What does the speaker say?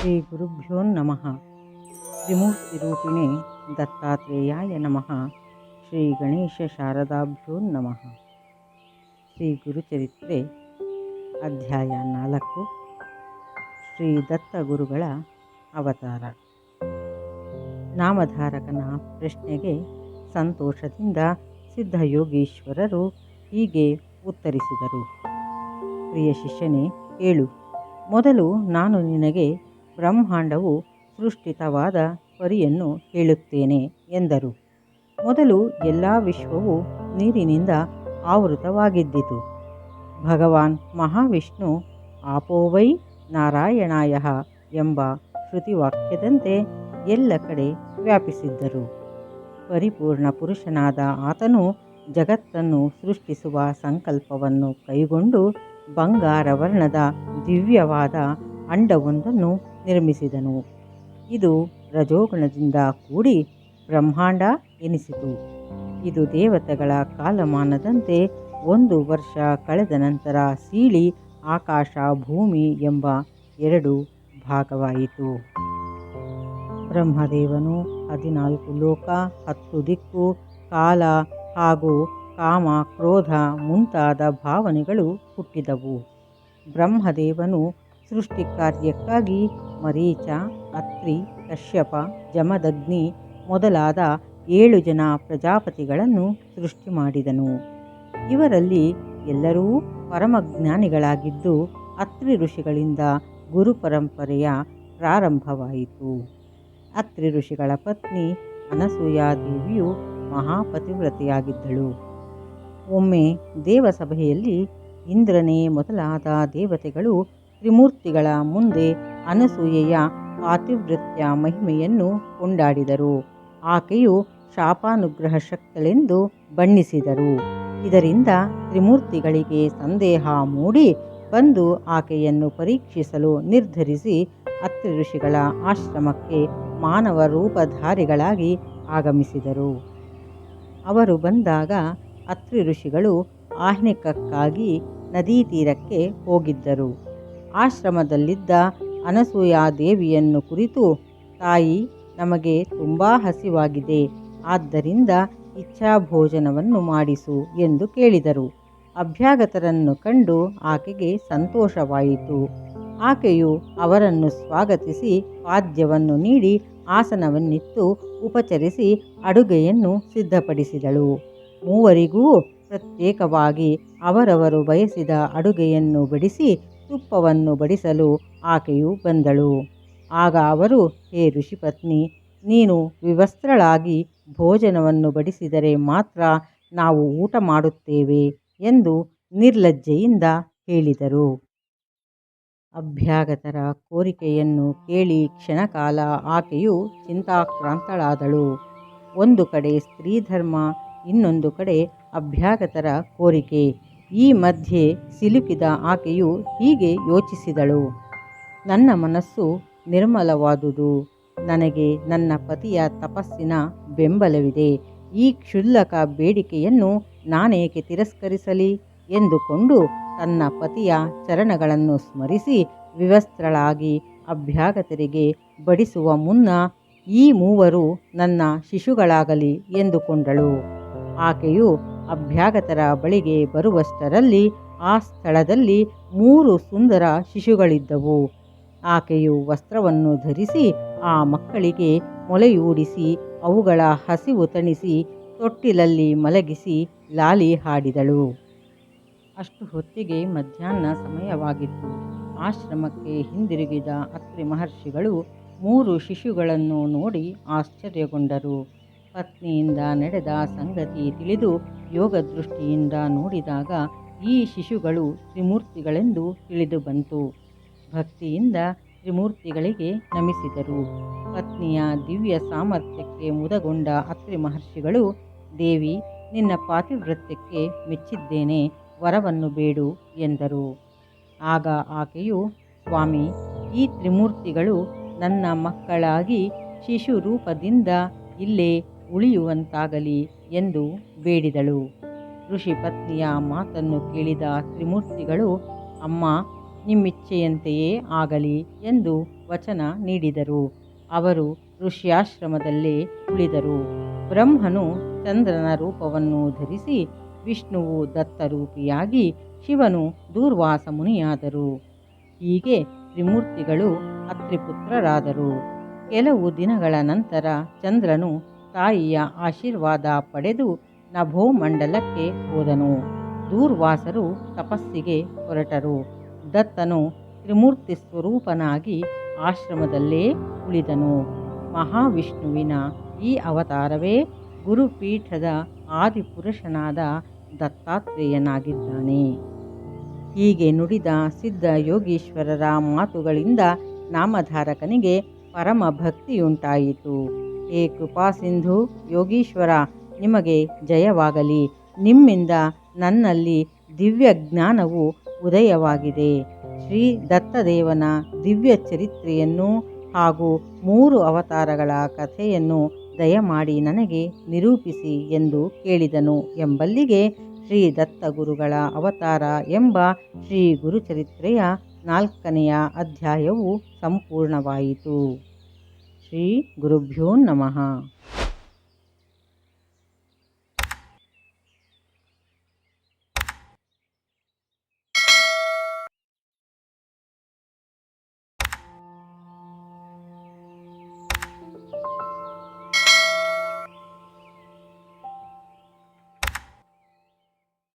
ಶ್ರೀ ಗುರುಭ್ಯೋ ನಮಃ. ತ್ರಿಮೂರ್ತಿರೂಪಿಣೆ ದತ್ತಾತ್ರೇಯಾಯ ನಮಃ. ಶ್ರೀ ಗಣೇಶ ಶಾರದಾಭ್ಯೋ ನಮಃ. ಶ್ರೀ ಗುರುಚರಿತ್ರೆ ಅಧ್ಯಾಯ ನಾಲ್ಕು. ಶ್ರೀ ದತ್ತ ಗುರುಗಳ ಅವತಾರ. ನಾಮಧಾರಕನ ಪ್ರಶ್ನೆಗೆ ಸಂತೋಷದಿಂದ ಸಿದ್ಧಯೋಗೀಶ್ವರರು ಹೀಗೆ ಉತ್ತರಿಸಿದರು. ಪ್ರಿಯ ಶಿಷ್ಯನೇ ಕೇಳು ಮೊದಲು ನಾನು ನಿನಗೆ ಬ್ರಹ್ಮಾಂಡವು ಸೃಷ್ಟಿತವಾದ ಪರಿಯನ್ನು ಹೇಳುತ್ತೇನೆ ಎಂದರು. ಮೊದಲು ಎಲ್ಲ ವಿಶ್ವವು ನೀರಿನಿಂದ ಆವೃತವಾಗಿದ್ದಿತು. ಭಗವಾನ್ ಮಹಾವಿಷ್ಣು ಆಪೋವೈ ನಾರಾಯಣಾಯ ಎಂಬ ಶ್ರುತಿವಾಕ್ಯದಂತೆ ಎಲ್ಲ ಕಡೆ ವ್ಯಾಪಿಸಿದ್ದರು. ಪರಿಪೂರ್ಣ ಪುರುಷನಾದ ಆತನು ಜಗತ್ತನ್ನು ಸೃಷ್ಟಿಸುವ ಸಂಕಲ್ಪವನ್ನು ಕೈಗೊಂಡು ಬಂಗಾರ ವರ್ಣದ ದಿವ್ಯವಾದ ಅಂಡವೊಂದನ್ನು ನಿರ್ಮಿಸಿದನು. ಇದು ರಜೋಗುಣದಿಂದ ಕೂಡಿ ಬ್ರಹ್ಮಾಂಡ ಎನಿಸಿತು. ಇದು ದೇವತೆಗಳ ಕಾಲಮಾನದಂತೆ ಒಂದು ವರ್ಷ ಕಳೆದ ನಂತರ ಸೀಳಿ ಆಕಾಶ ಭೂಮಿ ಎಂಬ ಎರಡು ಭಾಗವಾಯಿತು. ಬ್ರಹ್ಮದೇವನು ಹದಿನಾಲ್ಕು ಲೋಕ, ಹತ್ತು ದಿಕ್ಕು, ಕಾಲ ಹಾಗೂ ಕಾಮ, ಕ್ರೋಧ ಮುಂತಾದ ಭಾವನೆಗಳು ಹುಟ್ಟಿದವು. ಬ್ರಹ್ಮದೇವನು ಸೃಷ್ಟಿ ಕಾರ್ಯಕ್ಕಾಗಿ ಮರೀಚ, ಅತ್ರಿ, ಕಶ್ಯಪ, ಜಮದಗ್ನಿ ಮೊದಲಾದ ಏಳು ಜನ ಪ್ರಜಾಪತಿಗಳನ್ನು ಸೃಷ್ಟಿ ಮಾಡಿದನು. ಇವರಲ್ಲಿ ಎಲ್ಲರೂ ಪರಮಜ್ಞಾನಿಗಳಾಗಿದ್ದು ಅತ್ರಿ ಋಷಿಗಳಿಂದ ಗುರು ಪರಂಪರೆಯ ಪ್ರಾರಂಭವಾಯಿತು. ಅತ್ರಿ ಋಷಿಗಳ ಪತ್ನಿ ಅನಸೂಯಾದೇವಿಯು ಮಹಾಪತಿವ್ರತೆಯಾಗಿದ್ದಳು. ಒಮ್ಮೆ ದೇವಸಭೆಯಲ್ಲಿ ಇಂದ್ರನೇ ಮೊದಲಾದ ದೇವತೆಗಳು ತ್ರಿಮೂರ್ತಿಗಳ ಮುಂದೆ ಅನಸೂಯೆಯ ಪಾತಿವೃತ್ಯ ಮಹಿಮೆಯನ್ನು ಕೊಂಡಾಡಿದರು. ಆಕೆಯು ಶಾಪಾನುಗ್ರಹ ಶಕ್ತಳೆಂದು ಬಣ್ಣಿಸಿದರು. ಇದರಿಂದ ತ್ರಿಮೂರ್ತಿಗಳಿಗೆ ಸಂದೇಹ ಮೂಡಿ ಬಂದು ಆಕೆಯನ್ನು ಪರೀಕ್ಷಿಸಲು ನಿರ್ಧರಿಸಿ ಅತ್ರಿ ಋಷಿಗಳ ಆಶ್ರಮಕ್ಕೆ ಮಾನವ ರೂಪಧಾರಿಗಳಾಗಿ ಆಗಮಿಸಿದರು. ಅವರು ಬಂದಾಗ ಅತ್ರಿ ಋಷಿಗಳು ಆಹ್ನಿಕಕ್ಕಾಗಿ ನದೀ ತೀರಕ್ಕೆ ಹೋಗಿದ್ದರು. ಆಶ್ರಮದಲ್ಲಿದ್ದ ಅನಸೂಯಾದೇವಿಯನ್ನು ಕುರಿತು, ತಾಯಿ, ನಮಗೆ ತುಂಬ ಹಸಿವಾಗಿದೆ. ಆದ್ದರಿಂದ ಇಚ್ಛಾ ಭೋಜನವನ್ನು ಮಾಡಿಸು ಎಂದು ಕೇಳಿದರು. ಅಭ್ಯಾಗತರನ್ನು ಕಂಡು ಆಕೆಗೆ ಸಂತೋಷವಾಯಿತು. ಆಕೆಯು ಅವರನ್ನು ಸ್ವಾಗತಿಸಿ ಪಾದ್ಯವನ್ನು ನೀಡಿ ಆಸನವನ್ನಿತ್ತು ಉಪಚರಿಸಿ ಅಡುಗೆಯನ್ನು ಸಿದ್ಧಪಡಿಸಿದಳು. ಮೂವರಿಗೂ ಪ್ರತ್ಯೇಕವಾಗಿ ಅವರವರು ಬಯಸಿದ ಅಡುಗೆಯನ್ನು ಬಡಿಸಿ ತುಪ್ಪವನ್ನು ಬಡಿಸಲು ಆಕೆಯು ಬಂದಳು. ಆಗ ಅವರು, ಹೇ ಋಷಿಪತ್ನಿ, ನೀನು ವಿವಸ್ತ್ರಳಾಗಿ ಭೋಜನವನ್ನು ಬಡಿಸಿದರೆ ಮಾತ್ರ ನಾವು ಊಟ ಮಾಡುತ್ತೇವೆ ಎಂದು ನಿರ್ಲಜ್ಜೆಯಿಂದ ಹೇಳಿದರು. ಅಭ್ಯಾಗತರ ಕೋರಿಕೆಯನ್ನು ಕೇಳಿ ಕ್ಷಣಕಾಲ ಆಕೆಯು ಚಿಂತಾಕ್ರಾಂತಳಾದಳು. ಒಂದು ಕಡೆ ಸ್ತ್ರೀಧರ್ಮ, ಇನ್ನೊಂದು ಕಡೆ ಅಭ್ಯಾಗತರ ಕೋರಿಕೆ. ಈ ಮಧ್ಯೆ ಸಿಲುಕಿದ ಆಕೆಯು ಹೀಗೆ ಯೋಚಿಸಿದಳು. ನನ್ನ ಮನಸ್ಸು ನಿರ್ಮಲವಾದುದು. ನನಗೆ ನನ್ನ ಪತಿಯ ತಪಸ್ಸಿನ ಬೆಂಬಲವಿದೆ. ಈ ಕ್ಷುಲ್ಲಕ ಬೇಡಿಕೆಯನ್ನು ನಾನೇಕೆ ತಿರಸ್ಕರಿಸಲಿ ಎಂದುಕೊಂಡು ತನ್ನ ಪತಿಯ ಚರಣಗಳನ್ನು ಸ್ಮರಿಸಿ ವಿವಸ್ತ್ರಳಾಗಿ ಅಭ್ಯಾಗತರಿಗೆ ಬಡಿಸುವ ಮುನ್ನ ಈ ಮೂವರು ನನ್ನ ಶಿಶುಗಳಾಗಲಿ ಎಂದುಕೊಂಡಳು. ಆಕೆಯು ಅಭ್ಯಾಗತರ ಬಳಿಗೆ ಬರುವಷ್ಟರಲ್ಲಿ ಆ ಸ್ಥಳದಲ್ಲಿ ಮೂರು ಸುಂದರ ಶಿಶುಗಳಿದ್ದವು. ಆಕೆಯು ವಸ್ತ್ರವನ್ನು ಧರಿಸಿ ಆ ಮಕ್ಕಳಿಗೆ ಮೊಲೆಯೂಡಿಸಿ, ಅವುಗಳ ಹಸಿವು ತಣಿಸಿ, ತೊಟ್ಟಿಲಲ್ಲಿ ಮಲಗಿಸಿ ಲಾಲಿ ಹಾಡಿದಳು. ಅಷ್ಟು ಹೊತ್ತಿಗೆ ಮಧ್ಯಾಹ್ನ ಸಮಯವಾಗಿತ್ತು. ಆಶ್ರಮಕ್ಕೆ ಹಿಂದಿರುಗಿದ ಅತ್ರಿ ಮಹರ್ಷಿಗಳು ಮೂರು ಶಿಶುಗಳನ್ನು ನೋಡಿ ಆಶ್ಚರ್ಯಗೊಂಡರು. ಪತ್ನಿಯಿಂದ ನಡೆದ ಸಂಗತಿ ತಿಳಿದು ಯೋಗ ದೃಷ್ಟಿಯಿಂದ ನೋಡಿದಾಗ ಈ ಶಿಶುಗಳು ತ್ರಿಮೂರ್ತಿಗಳೆಂದು ತಿಳಿದು ಬಂತು. ಭಕ್ತಿಯಿಂದ ತ್ರಿಮೂರ್ತಿಗಳಿಗೆ ನಮಿಸಿದರು. ಪತ್ನಿಯ ದಿವ್ಯ ಸಾಮರ್ಥ್ಯಕ್ಕೆ ಮುದಗೊಂಡ ಅತ್ರಿ ಮಹರ್ಷಿಗಳು, ದೇವಿ, ನಿನ್ನ ಪಾತಿವೃತ್ಯಕ್ಕೆ ಮೆಚ್ಚಿದ್ದೇನೆ, ವರವನ್ನು ಬೇಡು, ಎಂದರು. ಆಗ ಆಕೆಯು, ಸ್ವಾಮಿ, ಈ ತ್ರಿಮೂರ್ತಿಗಳು ನನ್ನ ಮಕ್ಕಳಾಗಿ ಶಿಶು ರೂಪದಿಂದ ಇಲ್ಲೇ ಉಳಿಯುವಂತಾಗಲಿ ಎಂದು ಬೇಡಿದಳು. ಋಷಿ ಪತ್ನಿಯ ಮಾತನ್ನು ಕೇಳಿದ ತ್ರಿಮೂರ್ತಿಗಳು, ಅಮ್ಮ, ನಿಮ್ಮಿಚ್ಛೆಯಂತೆಯೇ ಆಗಲಿ ಎಂದು ವಚನ ನೀಡಿದರು. ಅವರು ಋಷ್ಯಾಶ್ರಮದಲ್ಲೇ ಉಳಿದರು. ಬ್ರಹ್ಮನು ಚಂದ್ರನ ರೂಪವನ್ನು ಧರಿಸಿ ವಿಷ್ಣುವು ದತ್ತರೂಪಿಯಾಗಿ ಶಿವನು ದೂರ್ವಾಸ ಮುನಿಯಾದರು. ಹೀಗೆ ತ್ರಿಮೂರ್ತಿಗಳು ಅತ್ರಿಪುತ್ರರಾದರು. ಕೆಲವು ದಿನಗಳ ನಂತರ ಚಂದ್ರನು ತಾಯಿಯ ಆಶೀರ್ವಾದ ಪಡೆದು ನಭೋಮಂಡಲಕ್ಕೆ ಹೋದನು. ದೂರ್ವಾಸರು ತಪಸ್ಸಿಗೆ ಹೊರಟರು. ದತ್ತನು ತ್ರಿಮೂರ್ತಿ ಸ್ವರೂಪನಾಗಿ ಆಶ್ರಮದಲ್ಲೇ ಉಳಿದನು. ಮಹಾವಿಷ್ಣುವಿನ ಈ ಅವತಾರವೇ ಗುರುಪೀಠದ ಆದಿಪುರುಷನಾದ ದತ್ತಾತ್ರೇಯನಾಗಿದ್ದಾನೆ. ಹೀಗೆ ನುಡಿದ ಸಿದ್ಧ ಯೋಗೀಶ್ವರರ ಮಾತುಗಳಿಂದ ನಾಮಧಾರಕನಿಗೆ ಪರಮ ಭಕ್ತಿಯುಂಟಾಯಿತು ಹೇ ಕೃಪಾಸಿಂಧು ಯೋಗೀಶ್ವರ, ನಿಮಗೆ ಜಯವಾಗಲಿ. ನಿಮ್ಮಿಂದ ನನ್ನಲ್ಲಿ ದಿವ್ಯ ಜ್ಞಾನವು ಉದಯವಾಗಿದೆ. ಶ್ರೀ ದತ್ತದೇವನ ದಿವ್ಯ ಚರಿತ್ರೆಯನ್ನು ಹಾಗೂ ಮೂರು ಅವತಾರಗಳ ಕಥೆಯನ್ನು ದಯಮಾಡಿ ನನಗೆ ನಿರೂಪಿಸಿ ಎಂದು ಕೇಳಿದನು. ಎಂಬಲ್ಲಿಗೆ ಶ್ರೀ ದತ್ತ ಗುರುಗಳ ಅವತಾರ ಎಂಬ ಶ್ರೀ ಗುರುಚರಿತ್ರೆಯ ನಾಲ್ಕನೆಯ ಅಧ್ಯಾಯವು ಸಂಪೂರ್ಣವಾಯಿತು. ಶ್ರೀ ಗುರುಭ್ಯೋ ನಮಃ